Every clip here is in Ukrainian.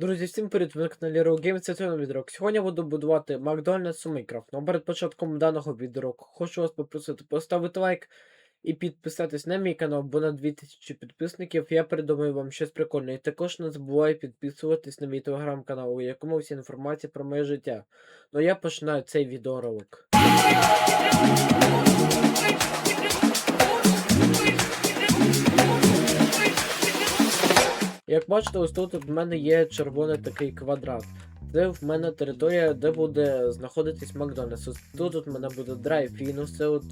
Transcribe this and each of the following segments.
Друзі, всім привіт, ви на каналі Row Games, це Тойно відрок. Сьогодні я буду будувати Макдональдс у Майнкрафт. Ну, перед початком даного відеоку хочу вас попросити поставити лайк і підписатись на мій канал, бо на 2000 підписників я придумаю вам щось прикольне. І також не забувай підписуватись на мій телеграм-канал, у якому вся інформація про моє життя. Ну я починаю цей відеоролик. Як бачите, ось тут в мене є червоний такий квадрат. Це в мене територія, де буде знаходитись Макдональдс. Ось тут от мене буде драйв-ін, все от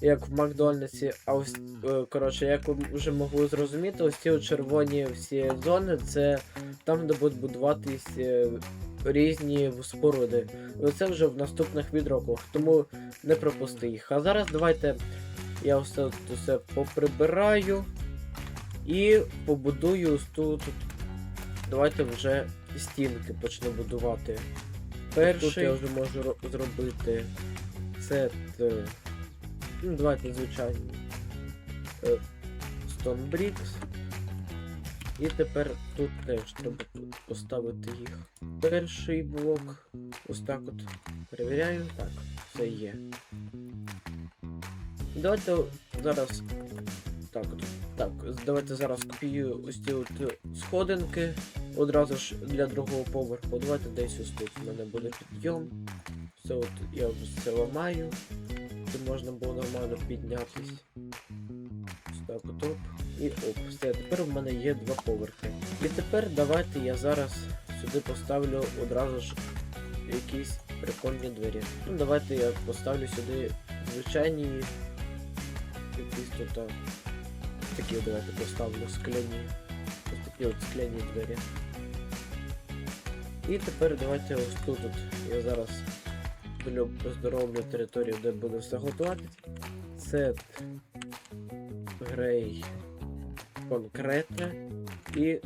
як в Макдональдсі. А ось, е, коротше, як ви вже могли зрозуміти, ось ці червоні всі зони, це там, де будуть будуватись е, різні споруди. Оце вже в наступних відроках, тому не пропусти їх. А зараз давайте я все, усе поприбираю. І побудую тут. Давайте вже стінки почну будувати. Перший тут я вже можу зробити сет. е, Ну, давайте звичайний е, Stone Bricks. І тепер тут теж треба поставити їх. Перший блок. Ось так от. Перевіряю. Так, все є. Давайте зараз. Так. Так, давайте зараз копіюю ось ці от сходинки. Одразу ж для другого поверху. Давайте десь ось тут в мене буде підйом. Все от я все ламаю. Щоб можна було нормально піднятись. Ось так от оп. І оп. Все, тепер в мене є два поверхи. І тепер давайте я зараз сюди поставлю одразу ж якісь прикольні двері. Ну давайте я поставлю сюди звичайні якісь тут. Такі давайте поставлю скляні. Ось такі от скляні двері. І тепер давайте ось тут от я зараз зроблю територію, де буде все готувати. Сет грей конкретне. І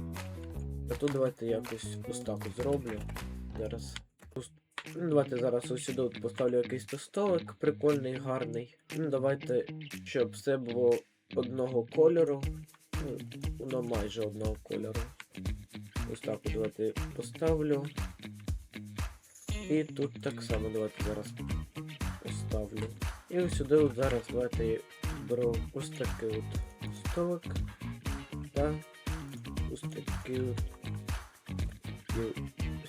а тут давайте якось ось так зроблю. Зараз. Ну, давайте зараз ось сюди поставлю якийсь то столик прикольний, гарний. Ну, давайте, щоб все було одного кольору. Ну, воно майже одного кольору. Ось так от давайте поставлю. І тут так само давайте зараз поставлю. І ось сюди от зараз давайте беру ось такий от столик. Та ось такий от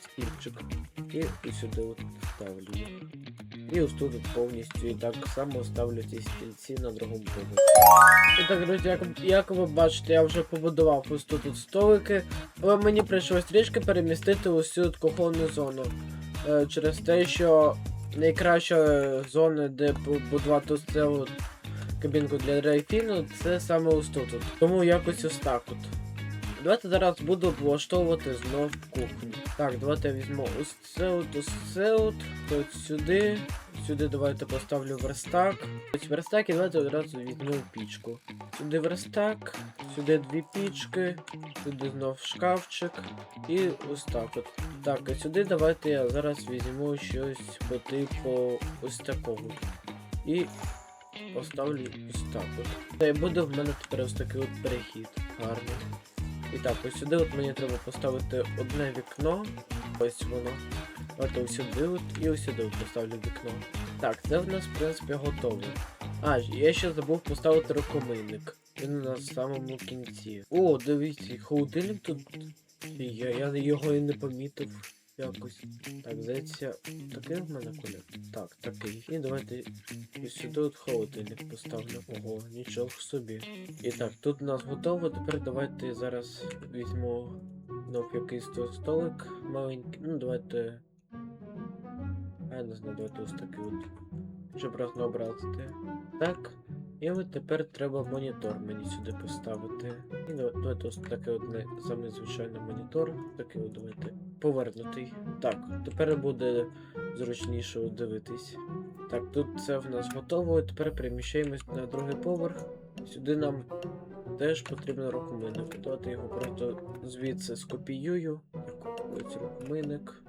стільчик. І ось сюди от ставлю. І ось тут повністю і так само ставлю ці стільці на другому поверсі. І так, друзі, як, як ви бачите, я вже побудував ось тут столики, але мені прийшлось трішки перемістити от кухонну зону. Е, через те, що найкраща зона, де побудувати ось цю кабінку для драйфіну, це саме ось тут. Тому якось ось так от. Давайте зараз буду влаштовувати знов кухню. Так, давайте я візьму ось це от, ось це от, от сюди. Сюди давайте поставлю верстак. Ось верстак і давайте одразу візьму пічку. Сюди верстак, сюди дві пічки, сюди знов шкафчик. І ось так от. Так, і сюди давайте я зараз візьму щось по типу ось такого. І поставлю ось так от. Та й буде в мене тепер ось такий от перехід. Гарний. І так, ось сюди от мені треба поставити одне вікно. Ось воно. От ось сюди от і ось сюди от поставлю вікно. Так, це в нас в принципі готово. А, я ще забув поставити рукомийник. Він на самому кінці. О, дивіться, холодильник тут. Я, я його і не помітив якось. Так, здається, такий в мене колір? Так, такий. І давайте і сюди от холодильник поставлю. Ого, нічого собі. І так, тут у нас готово. Тепер давайте зараз візьму знов якийсь то столик маленький. Ну, давайте. А я не знаю, давайте ось такий от. Щоб разнообразити. Так. І от тепер треба монітор мені сюди поставити. І давайте ось такий от самий звичайний монітор. Такий от давайте повернутий. Так, тепер буде зручніше дивитись. Так, тут це в нас готово. Тепер переміщаємось на другий поверх. Сюди нам теж потрібен рукомийник. Давайте його просто звідси скопіюю. Ось рукомийник.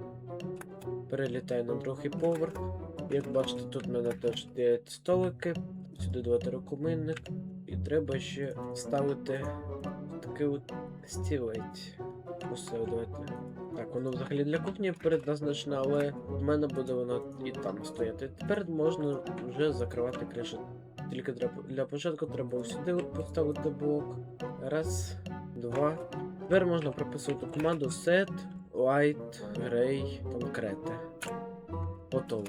Перелітаю на другий поверх. Як бачите, тут в мене теж є столики. Сюди давати рукомийник. І треба ще ставити такий от стілець. Усе давайте. Так, воно взагалі для кухні предназначено, але в мене буде воно і там стояти. Тепер можна вже закривати кришу. Тільки для початку треба сюди поставити блок. Раз, два. Тепер можна прописувати команду set white gray concrete. Готово.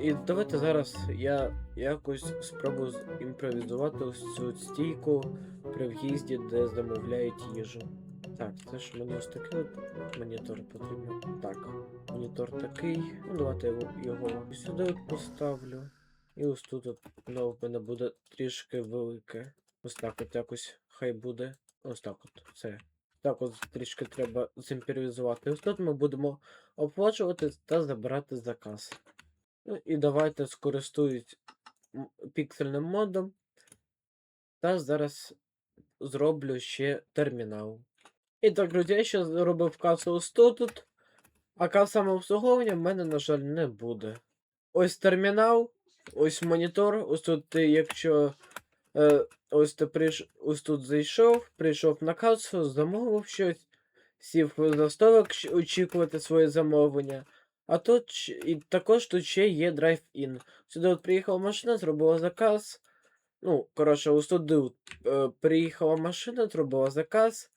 І давайте зараз я якось спробую імпровізувати ось цю стійку при в'їзді, де замовляють їжу. Так, це ж мені ось такий монітор потрібен. Так, монітор такий. Ну, давайте його, його сюди поставлю. І ось тут от, воно в мене буде трішки велике. Ось так от якось хай буде. Ось так от. Все. Так от трішки треба зімпервізувати. Ось тут ми будемо оплачувати та забирати заказ. Ну і давайте скористуюсь піксельним модом. Та зараз зроблю ще термінал. І так, друзі, я ще зробив касу ось тут, тут, а каса самообслуговування в мене, на жаль, не буде. Ось термінал, ось монітор, ось тут ти, якщо е, ось ти прийш... ось тут зайшов, прийшов на касу, замовив щось, сів за столик очікувати своє замовлення. А тут і також тут ще є драйв-ін. Сюди от приїхала машина, зробила заказ. Ну, коротше, ось туди е, приїхала машина, зробила заказ.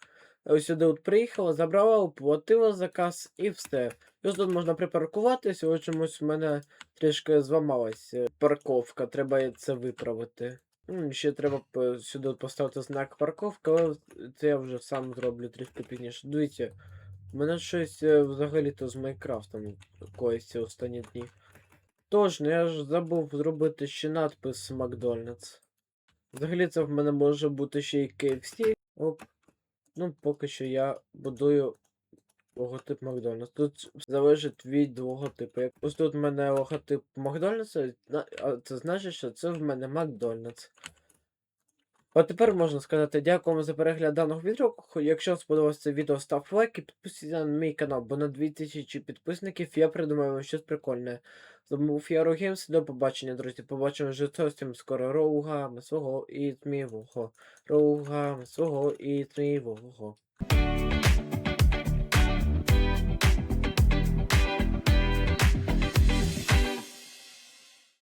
Ось сюди от приїхала, забрала, оплатила заказ і все. Ось тут можна припаркуватися, ось чомусь в мене трішки зламалась е, парковка, треба це виправити. Ну, ще треба сюди поставити знак парковка, але це я вже сам зроблю трішки пізніше. Дивіться, в мене щось е, взагалі-то з Майнкрафтом коїться останні дні. Тож, ну я ж забув зробити ще надпис Макдональдс. Взагалі це в мене може бути ще й KFC. Оп. Ну, поки що я будую логотип Макдональдс. Тут залежить від логотипу. Ось тут в мене логотип Макдональдса, а це значить, що це в мене Макдональдс. А тепер можна сказати дякуємо за перегляд даного відео. Якщо сподобалося це відео, став лайк і підписуйся на мій канал, бо на 2000 підписників я придумаю вам щось прикольне. З вами був я Рогеймс, до побачення, друзі. Побачимо вже зовсім скоро роугами свого і тмівого. Роугами свого і змівого.